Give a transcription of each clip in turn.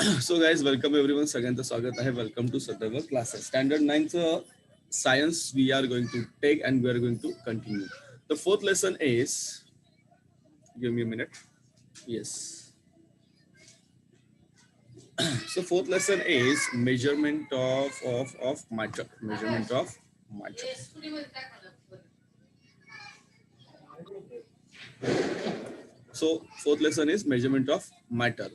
So guys welcome everyone सगळ्यांचं स्वागत आहे welcome to Sandarbh classes standard नाईनचं science we are going to take and we are going to continue the fourth lesson is give me minute yes so fourth lesson is measurement of of of matter measurement of matter So fourth lesson is measurement of matter.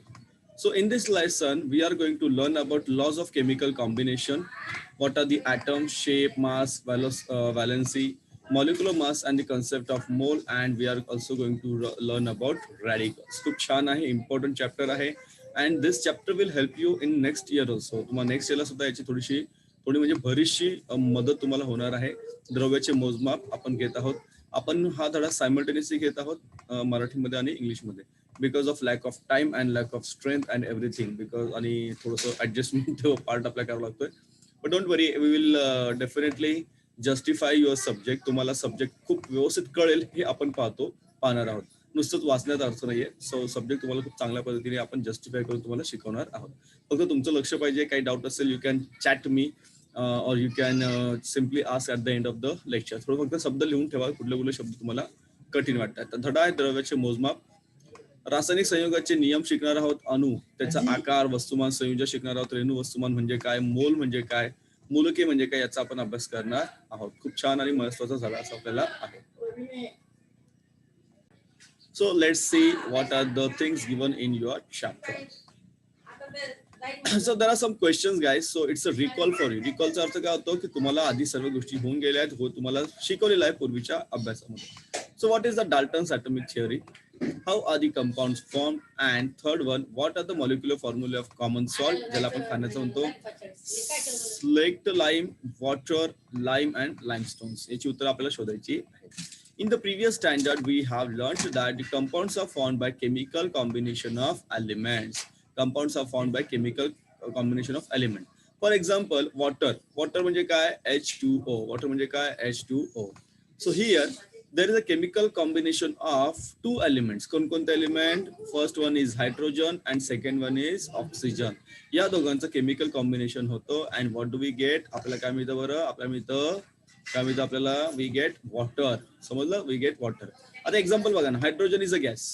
So in this lesson, we are going to learn about laws of chemical combination. What are the atom, shape, mass, uh, valency, molecular mass, and the concept of mole. And we are also going to learn about radicals. खूप छान आहे important chapter आहे and this chapter will help you in next year also. तुम्हाला next yearला सुद्धा याची थोडीशी थोडी म्हणजे बरीचशी मदत तुम्हाला होणार आहे द्रव्याचे मोजमाप आपण घेत आहोत आपण हा धडा सायमल्टेनियसली घेत आहोत मराठीमध्ये आणि इंग्लिशमध्ये because of lack of time and lack of strength and everything because आणि थोडंसं ऍडजस्टमेंट पार्ट आपल्या करावा लागतोय. But don't worry we will definitely justify your subject तुम्हाला सब्जेक्ट खूप व्यवस्थित कळेल हे आपण पाहतो पाहणार आहोत. नुसतंच वाचण्यात अर्थ नाहीये. सो सब्जेक्ट तुम्हाला खूप चांगल्या पद्धतीने आपण जस्टिफाय करून तुम्हाला शिकवणार आहोत. फक्त तुमचं लक्ष पाहिजे काही डाऊट असेल you can chat me or you can simply ask at the end of the lecture थोडं फक्त शब्द लिहून ठेवा कुठले कुठले शब्द तुम्हाला कठीण वाटतात. धडा आहे द्रव्याचे मोजमाप. रासायनिक संयोगाचे नियम शिकणार आहोत अणु त्याचा आकार वस्तुमान संयोजन शिकणार आहोत रेणू वस्तुमान म्हणजे काय मोल म्हणजे काय मूलके म्हणजे काय याचा आपण अभ्यास करणार आहोत. खूप छान आणि महत्त्वाचा झाला असं आपल्याला आहे. So let's see what are the things given in your chapter so there are some questions guys. So it's a recall for you. Recallचा अर्थ काय होतो की तुम्हाला आधी सर्व गोष्टी होऊन गेल्या आहेत हो तुम्हाला शिकवलेलं आहे पूर्वीच्या अभ्यासामध्ये. So what is the dalton's atomic theory? how are the compounds formed and third one what are the molecular formula of common salt ज्याला आपण खाण्याचं म्हणतो slaked lime water lime and limestones याची उत्तर आपल्याला शोधायची आहे In the previous standard, we have learned that the compounds are formed by chemical combination of elements. Compounds are formed by chemical uh, combination of element. For example, water. Water म्हणजे काय H2O. Water म्हणजे काय H2O. So here there is a chemical combination of two elements. कोणकोणते element first one is hydrogen and second one is oxygen या दोघांचं chemical combination होतं. And what do we get आपल्याला काय मिळतं बरं? आपल्याला मिळतं काय मिळतं आपल्याला? वी गेट वॉटर समजलं? वी गेट वॉटर आता एक्झाम्पल बघा ना. Hydrogen is a gas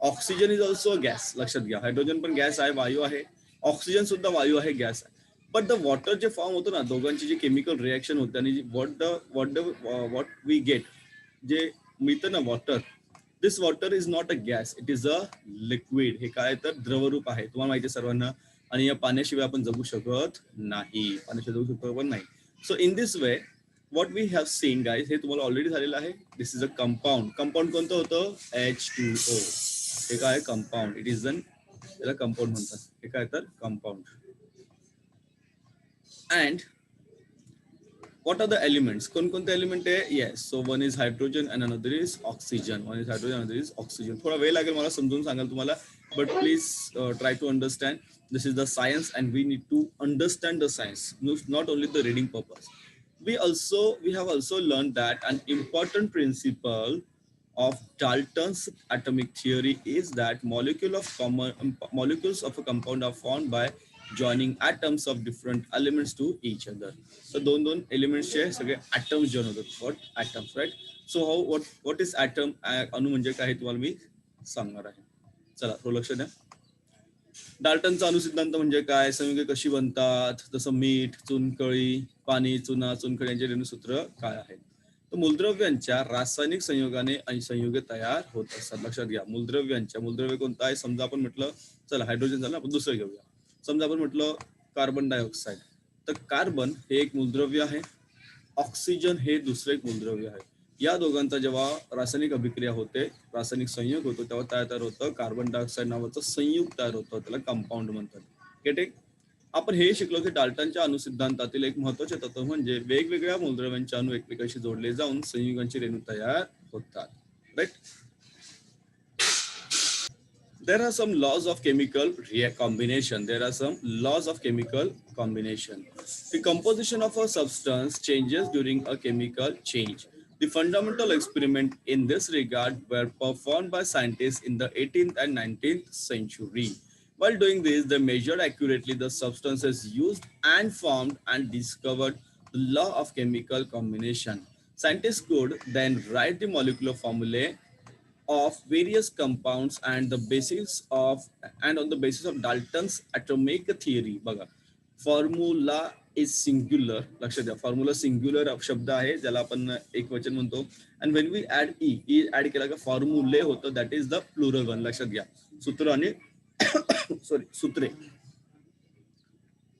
oxygen is also a gas लक्षात घ्या. हायड्रोजन पण गॅस आहे वायू आहे. ऑक्सिजन सुद्धा वायू आहे गॅस आहे. बट द वॉटर जे फॉर्म होतं ना दोघांची जी केमिकल रिॲक्शन होते आणि what the what the what we get जे मिळतं ना water this water is not a gas it is a liquid हे काय तर द्रवरूप आहे तुम्हाला माहिती आहे सर्वांना. आणि या पाण्याशिवाय आपण जगू शकत नाही पाण्याशिवाय जगू शकतो पण नाही. So in this way what we have seen guys हे तुम्हाला ऑलरेडी झालेलं आहे. This is a compound compound कोणतं होतं? एच टू ओ हे काय? कंपाऊंड इट इज अन त्याला कंपाऊंड म्हणतात. हे काय तर? Compound and what are the elements कोणकोणते एलिमेंट आहे yes so one is hydrogen and another is oxygen one is hydrogen another is oxygen थोडा वेळ लागेल मला समजून सांगाल तुम्हाला but please try to understand this is the science and we need to understand the science not only the reading purpose we also we have also learned that an important principle of Dalton's atomic theory is that molecule of common molecules of a compound are formed by joining atoms of different elements to each other तर दोन दोन एलिमेंट्सचे चे सगळे atoms join होतात. What atoms right so how what what is atom अणु म्हणजे काय हे तुम्हाला मी सांगणार आहे. चला थोडं लक्ष द्या. डाल्टनचा अनुसिद्धांत म्हणजे काय? संयुगे कशी बनतात? जसं मीठ चुनकळी पाणी चुना चुनकळी यांचे रेणूसूत्र काय आहे? तर मूलद्रव्यांच्या रासायनिक संयोगाने आणि संयुगे तयार होत असतात. लक्षात घ्या. मूलद्रव्यांच्या मूलद्रव्य कोणतं आहे? समजा आपण म्हटलं चला हायड्रोजन झालं आपण दुसरं घेऊया. समजा आपण म्हटलं कार्बन डायऑक्साईड तर कार्बन हे एक मूलद्रव्य आहे. ऑक्सिजन हे दुसरं एक मूलद्रव्य आहे. या दोघांचा जेव्हा रासायनिक अभिक्रिया होते रासायनिक संयोग होतो तेव्हा तयार तयार होतं कार्बन डायऑक्साईड नावाचं संयुग तयार होतं त्याला कंपाऊंड म्हणतात. गेट आपण हे शिकलो की डाल्टनच्या अनुसिद्धांतातील एक महत्त्वाचे तत्व म्हणजे वेगवेगळ्या मूलद्रव्यांचे अणू एकमेकांशी जोडले जाऊन संयुगांची रेणू तयार होतात. Right there are some laws of chemical rea- combination. There are some laws of chemical combination. The composition of a substance changes during a chemical change. The fundamental experiment in this regard were performed by scientists in the 18th and 19th century. While doing this, they measured accurately the substances used and formed and discovered the law of chemical combination. Scientists could then write the molecular formulae of various compounds and the basis of and on the basis of Dalton's atomic theory. बघा formula is singular लक्षात द्या formula singular शब्द आहे ज्याला आपण एक वचन म्हणतो and when we add E E add केला का फॉर्म्युले होतं that is the plural one लक्षात घ्या सूत्र आणि सॉरी सूत्रे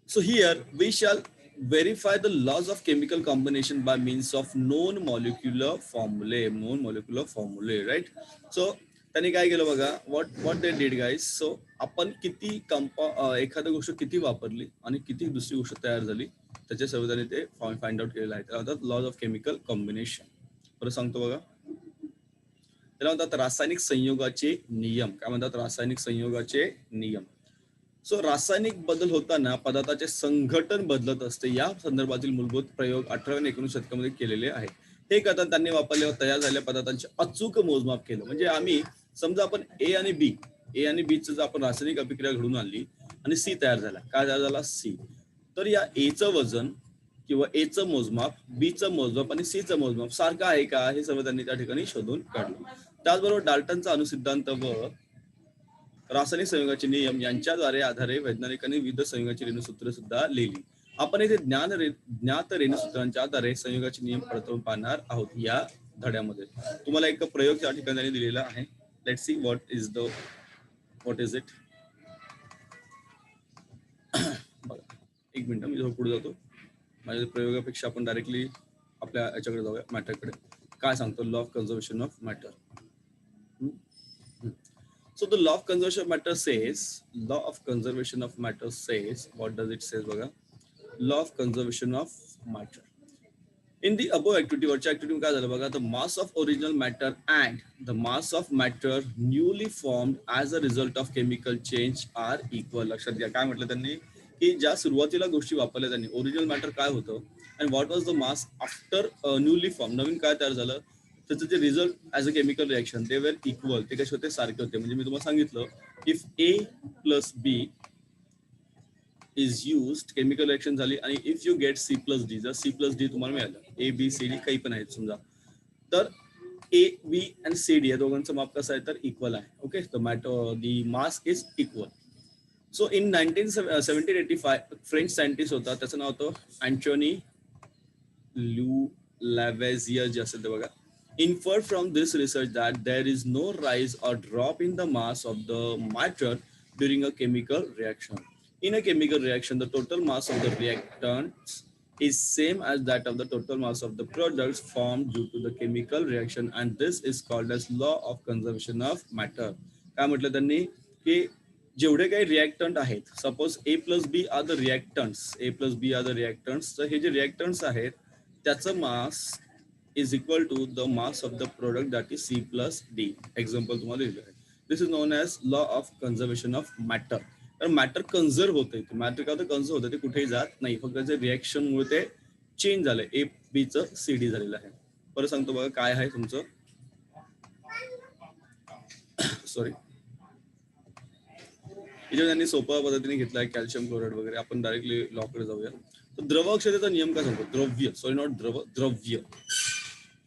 So here we shall verify the laws of chemical combination by means of known molecular formulae, known molecular formulae, right? So त्यांनी काय केलं बघा what what they did guys so आपण किती कंपा एखादी गोष्ट किती वापरली आणि किती दुसरी गोष्ट तयार झाली त्याच्या सर्व त्यांनी ते फाइंड आउट केलेलं आहे. त्याला म्हणतात लॉज ऑफ केमिकल कॉम्बिनेशन परत सांगतो बघा. त्याला म्हणतात रासायनिक संयोगाचे नियम. काय म्हणतात? रासायनिक संयोगाचे नियम. सो रासायनिक बदल होताना पदार्थाचे संघटन बदलत असते. या संदर्भातील मूलभूत प्रयोग अठराव्या आणि एकोणीस शतकामध्ये केलेले आहेत. हे करताना त्यांनी वापरल्यावर तयार झालेल्या पदार्थांचे अचूक मोजमाप केलं. म्हणजे आम्ही समजा आपण ए आणि बी ए आणि बी जर आपण रासायनिक अभिक्रिया घडून आणली आणि सी तयार झाला. काय तयार झाला? सी तर या एचं वजन किंवा एचं मोजमाप बीचं मोजमाप आणि सीचं मोजमाप सारखं आहे का? हे सर्व त्यांनी त्या ठिकाणी शोधून काढलं. त्याचबरोबर डाल्टनचा अनुसिद्धांत व रासायनिक संयोगाचे नियम यांच्याद्वारे आधारे वैज्ञानिकांनी विविध संयोगाची रेणूसूत्र सुद्धा लिहिली. आपण येथे ज्ञान रे ज्ञात रेणूसूत्रांच्या आधारे संयोगाचे नियम पडताळून पाहणार आहोत या धड्यामध्ये. तुम्हाला एक प्रयोग त्या ठिकाणी दिलेला आहे. Let see what is the what is it बघा एक मिनिट मी पुढे जातो. माझ्या प्रयोगापेक्षा आपण डायरेक्टली आपल्या याच्याकडे जाऊया मॅटरकडे काय सांगतो law of conservation of matter So the law of conservation of matter says, law of conservation of matter says, what does it say, Baga? Law of conservation of matter. In the above activity, वरच्या activity काय झालं बघा, the mass of original matter and the mass of matter newly formed as a result of chemical change are equal. लक्षात घ्या काय म्हटलं त्यांनी की ज्या सुरुवातीला गोष्टी वापरल्या त्यांनी ओरिजिनल मॅटर काय होतं and what was the mass after newly form नवीन काय तयार झालं त्याचं जे result as a chemical reaction ते वेर इक्वल ते कसे होते? सारखे होते. म्हणजे मी तुम्हाला सांगितलं if A plus B is use chemical reaction झाली आणि if you get C plus D जर सी प्लस डी तुम्हाला मिळालं ए बी सी डी काही पण आहेत समजा तर A B and C D या दोघांचं माप कसं आहे? तर इक्वल आहे. Okay the matter the mass is equal so in nineteen seventeen eighty five French scientist होता. त्याचं नाव होतं अँटोनी ल्यू लॅवेझियर जे असेल ते बघा. inferred from this research that there is no rise or drop in the mass of the matter during a chemical reaction. In a chemical reaction, the total mass of the reactants is same as that of the total mass of the products formed due to the chemical reaction and this is called as law of conservation of matter. काय म्हटलं त्यांनी की जेवढे काही reactant आहेत suppose A plus B are the reactants A plus B are the reactants तर हे जे रिॲक्टंट्स आहेत त्याचं mass is equal to the mass of the product that is C plus D example तुम्हाला लिहिलं आहे. This is known as law of conservation of matter तर matter conserve होते मॅटर काय होतं? कन्झर्व होतं ते कुठेही जात नाही. फक्त त्याच्या रिॲक्शनमुळे ते चेंज झालंय ए बीचं सी डी झालेलं आहे. परत सांगतो बघा काय आहे तुमचं. सॉरी इथे त्यांनी सोप्या पद्धतीने घेतलाय कॅल्शियम क्लोराईड वगैरे. आपण डायरेक्टली लॉकडे जाऊया. तर द्रव अक्षतेचा नियम काय सांगतो? द्रव्य. सॉरी नॉट द्रव. द्रव्य.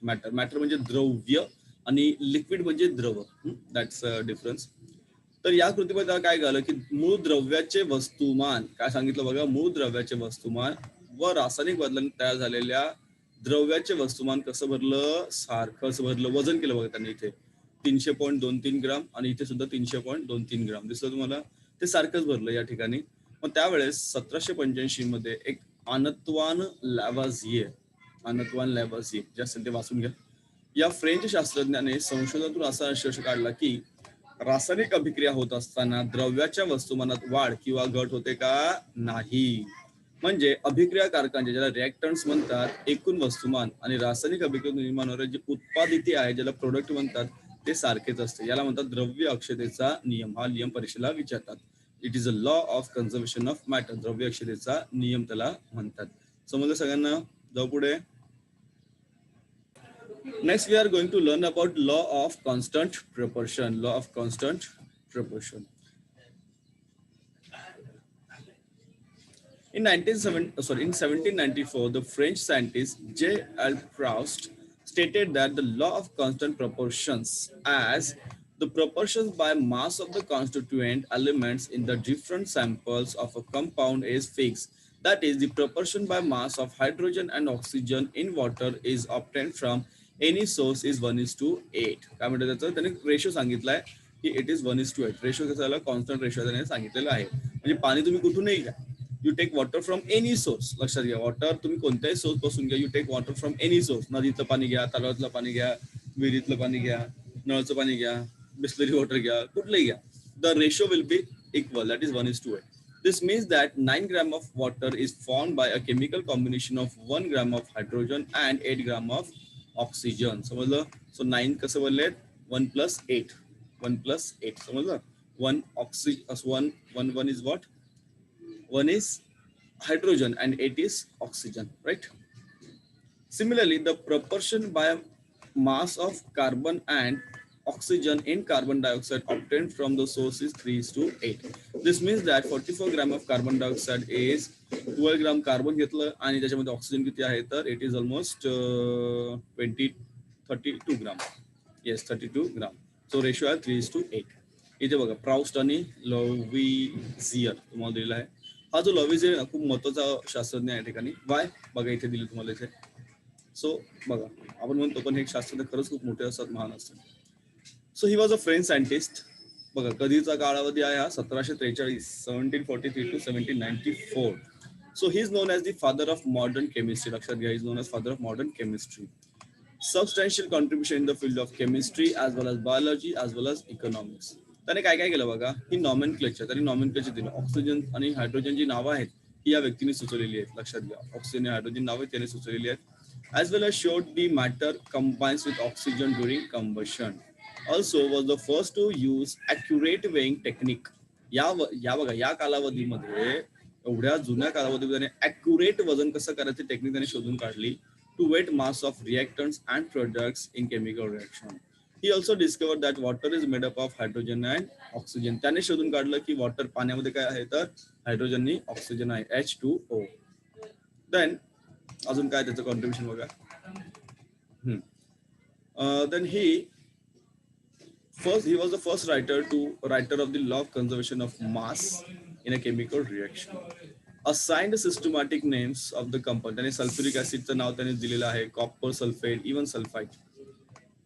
मॅटर. मॅटर म्हणजे द्रव्य आणि लिक्विड म्हणजे द्रव. दॅट्स डिफरन्स तर या कृतीमध्ये काय झालं की मूळ द्रव्याचे वस्तुमान काय सांगितलं बघा मूळ द्रव्याचे वस्तुमान व रासायनिक बदलाने तयार झालेल्या द्रव्याचे वस्तुमान कसं भरलं? सारखं भरलं. वजन केलं बघा त्यांनी इथे. तीनशे पॉईंट दोन तीन ग्राम आणि इथे सुद्धा तीनशे पॉईंट दोन तीन ग्राम. दिसलं तुम्हाला? ते सारखंच भरलं या ठिकाणी. मग त्यावेळेस सतराशे पंच्याऐंशी मध्ये एक आनत्वान लॅवाझिये आनत्वान लॅवाझिये जे असेल ते वाचून घ्या. या फ्रेंच शास्त्रज्ञाने संशोधनातून असा निष्कर्ष काढला की रासायनिक अभिक्रिया होत असताना द्रव्याच्या वस्तुमानात वाढ किंवा घट होते का? नाही. म्हणजे अभिक्रिया कारकांचे ज्याला रिॲक्टन्स म्हणतात एकूण वस्तुमान आणि रासायनिक अभिक्रिया निर्माण होणारे जे उत्पादिती आहे ज्याला प्रोडक्ट म्हणतात ते सारखेच असते. याला म्हणतात द्रव्य अक्षतेचा नियम. हा नियम परीक्षेला विचारतात. It is a law of conservation of matter द्रव्य अक्षतेचा नियम त्याला म्हणतात. समजलं सगळ्यांना? जाऊ पुढे. Next, we are going to learn about law of constant proportion, law of constant proportion. In, 1970, uh, sorry, in 1794, the French scientist J. L. Proust stated that the law of constant proportions as the proportions by mass of the constituent elements in the different samples of a compound is fixed. That is, the proportion by mass of hydrogen and oxygen in water is obtained from any source is 1 is to 8. काय म्हणतात त्याचं? त्याने ratio सांगितलाय की it is one is two eight ratio कसा झाला constant ratio त्याने सांगितलेलं आहे. म्हणजे पाणी तुम्ही कुठूनही घ्या. You take water from any source लक्षात घ्या. वॉटर तुम्ही कोणत्याही सोर्सपासून घ्या. You take water from any source नदीचं पाणी घ्या तलावातलं पाणी घ्या विहिरीतलं पाणी घ्या नळचं पाणी घ्या बिस्लरी वॉटर घ्या कुठलंही घ्या. The ratio will be equal that is one is two eight This means that 9 gram of water is formed by a chemical combination of 1 gram of hydrogen and 8 gram of oxygen. समजलं so nine कसं बोलले one plus eight one plus eight समजलं one oxy one one one is what one is hydrogen and 8 is oxygen, right? Similarly, the proportion by mass of carbon and oxygen in carbon dioxide obtained from the source is 3 is to 8. This means that 44 gram of carbon dioxide is twelve gram carbon घेतलं आणि त्याच्यामध्ये oxygen किती आहे? तर it is almost twenty thirty two gram yes thirty two gram so ratio आहे three is to eight इथे बघा Proust आणि लॉविझियर तुम्हाला दिलेला आहे. हा जो लॉविझियर खूप महत्त्वाचा शास्त्रज्ञ आहे या ठिकाणी. वाय बघा इथे दिले तुम्हाला इथे. सो बघा आपण म्हणतो पण हे शास्त्रज्ञ खरंच खूप मोठे असतात महान असतात. So he was a French scientist बघा कधीचा कालावधी आहे हा? सतराशे त्रेचाळीस seventeen forty three to seventeen ninety four so he is known as the father of modern chemistry लक्षात घ्या is known as father of modern chemistry substantial contribution in the field of chemistry as well as biology as well as economics त्याने काय काय केलं बघा? He nomenclature त्यांनी nomenclature दिलं. Oxygen आणि हायड्रोजन जी नावं आहेत ही या व्यक्तीने सुचवलेली आहेत लक्षात घ्या ऑक्सिजन आणि हायड्रोजन नावं त्याने सुचवलेली आहेत. As well as showed the matter combines with oxygen during combustion. Also was the first to use accurate weighing technique. या व- या बघा या कालावधीमध्ये एवढ्या जुन्या कालावधीमध्ये त्याने अॅक्युरेट वजन कसं करायचं टेक्निक त्याने शोधून काढली to weigh mass of reactants and products in chemical reaction he also discover that water is made up of hydrogen and oxygen त्याने शोधून काढलं की वॉटर पाण्यामध्ये काय आहे तर हायड्रोजन ऑक्सिजन आहे एच टू ओ देन अजून काय त्याचं कॉन्ट्रीब्युशन बघा. Then he first he was the first writer to writer of the law of conservation of mass in a chemical reaction. Assigned systematic names of the compound त्याने sulphuric ऍसिडचं नाव त्याने दिलेलं आहे copper sulphate even sulphide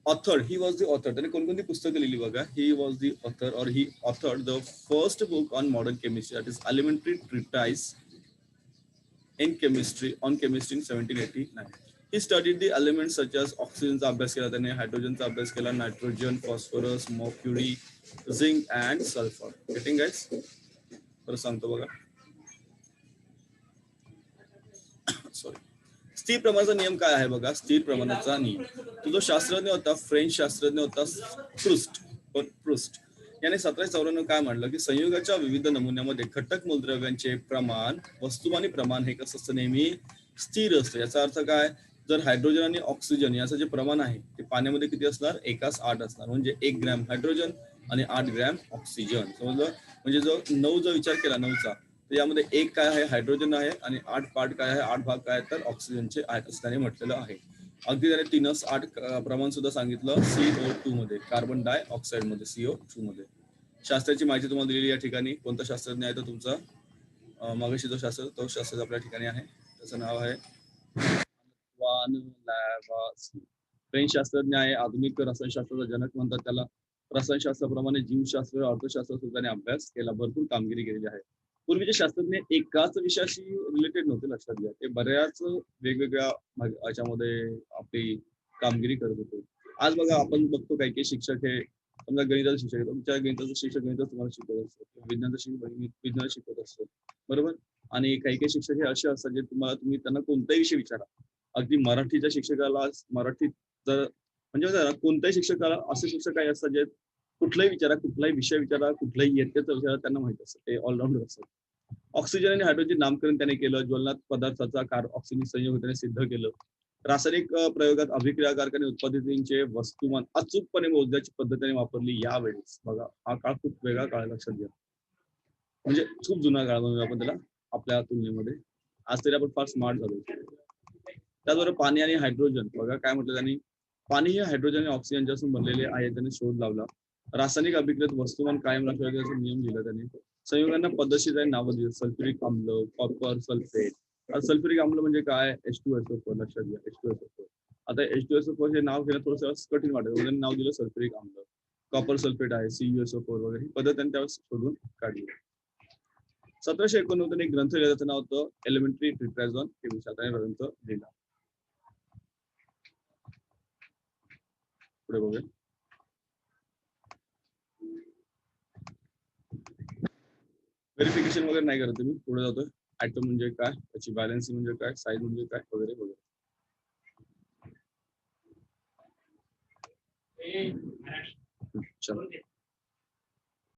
author he was the author त्याने कोणकोणती पुस्तकं लिहिली बघा? ही was the author or he author the first book on modern chemistry that is elementary treatise in chemistry on chemistry in 1789 he studied the elements such as oxygenचा अभ्यास केला त्याने हायड्रोजनचा अभ्यास केला nitrogen phosphorus mercury zinc and sulphur getting guys तर सांगतो बघा. सॉरी स्थिर प्रमाणाचा नियम काय आहे बघा? स्थिर प्रमाणाचा नियम. तो जो शास्त्रज्ञ होता फ्रेंच शास्त्रज्ञ होता प्रुस्ट प्रुस्ट. याने सतराशे चौऱ्याण्णव काय म्हणलं की संयुगाच्या विविध नमुन्यामध्ये घटक मूलद्रव्यांचे प्रमाण वस्तुमानी प्रमाण हे कसं असतं नेहमी स्थिर असतं. याचा अर्थ काय? जर हायड्रोजन आणि ऑक्सिजन याचं जे प्रमाण आहे ते पाण्यामध्ये किती असणार? एकाच आठ असणार. म्हणजे एक ग्रॅम हायड्रोजन आणि आठ ग्रॅम ऑक्सिजन समजलं? म्हणजे जो नऊ जो विचार केला नऊचा तर यामध्ये एक काय आहे? हायड्रोजन आहे आणि आठ पार्ट काय आहे? आठ भाग काय आहेत? तर ऑक्सिजनचे आहेत असं त्याने म्हटलेलं आहे. अगदी त्याने तीनच आठ प्रमाण सुद्धा सांगितलं सीओ टू मध्ये कार्बन डाय ऑक्साईडमध्ये सीओ टू मध्ये. शास्त्राची माहिती तुम्हाला दिलेली या ठिकाणी. कोणता शास्त्रज्ञ आहे तर तुमचा? मगाशी मागाशी जो शास्त्र तो शास्त्र आपल्या ठिकाणी आहे. त्याचं नाव आहे वान फ्रेंच शास्त्रज्ञ आहे आधुनिक रसायनशास्त्राचा जनक म्हणतात त्याला. रसायनशास्त्राप्रमाणे जीवशास्त्र अर्थशास्त्र सुद्धा अभ्यास केला भरपूर कामगिरी केलेली आहे. पूर्वीचे शास्त्रज्ञ एकाच विषयाशी रिलेटेड नव्हते लक्षात घ्या. ते बऱ्याच वेगवेगळ्या याच्यामध्ये आपली कामगिरी करत होते. आज बघा आपण बघतो काही काही शिक्षक हे समजा गणिताचं शिक्षक तुमच्या गणिताचा शिक्षक गणित तुम्हाला शिकवत असतो किंवा शिक्षक विज्ञान शिकवत असतो बरोबर? आणि काही काही शिक्षक हे असे असतात जे तुम्हाला तुम्ही त्यांना कोणताही विषय विचारा. अगदी मराठीच्या शिक्षकाला मराठीत जर म्हणजे कोणत्याही शिक्षकाला असे शिक्षक काही असतात जे कुठलाही विचारा कुठलाही विषय विचारा कुठलाही येत्याचा विचारा त्यांना माहीत असतं. ते ऑलराऊंडर असतात. ऑक्सिजन आणि हायड्रोजन नामकरण त्याने केलं ज्वलनात पदार्थाचा कार ऑक्सिजन संयोग त्याने सिद्ध केलं. रासायनिक प्रयोगात अभिक्रिया आणि उत्पादितींचे वस्तुमान अचूकपणे मोजण्याची पद्धतीने वापरली यावेळेस बघा हा काळ खूप वेगळा काळ लक्षात घ्या. म्हणजे खूप जुना काळ म्हणून आपण त्याला आपल्या तुलनेमध्ये. आज तरी आपण फार स्मार्ट झालो. त्याचबरोबर पाणी आणि हायड्रोजन. बघा काय म्हटलं त्यांनी? पाणी हे हायड्रोजन आणि ऑक्सिजनपासून बनलेले आहे त्यांनी शोध लावला. रासायनिक अभिक्रियत वस्तुमान कायम राखण्याचा नियम दिला त्यांनी. संयुगांना पद्धतशीर नाव नावं दिली. सल्फ्युरिक आम्ल कॉपर सल्फेट सल्फ्युरिक आम्ल म्हणजे काय? एच टू एस ओ लक्षात घ्या. एच टू एस ओ आता एच टू एस ओ हे नाव घेणं थोडंसं कठीण वाटत त्यांनी नाव दिलं सल्फ्युरिक आम्ल. कॉपर सल्फेट आहे सीयूएसओ फोर वगैरे. ही पद्धत त्यांनी त्यावेळेस शोधून काढली. सतराशे एकोणनव्वद एक ग्रंथ लिहिला. त्याचं नाव होतं एलिमेंटरी ट्रिट्रॅझॉन हे विषयात ग्रंथ लिहिला. पुढे बघूया. व्हेरिफिकेशन वगैरे नाही करत तुम्ही. पुढे जातोय. ऍटम म्हणजे काय? त्याची बॅलन्सी म्हणजे काय? साईज म्हणजे काय? वगैरे वगैरे चला.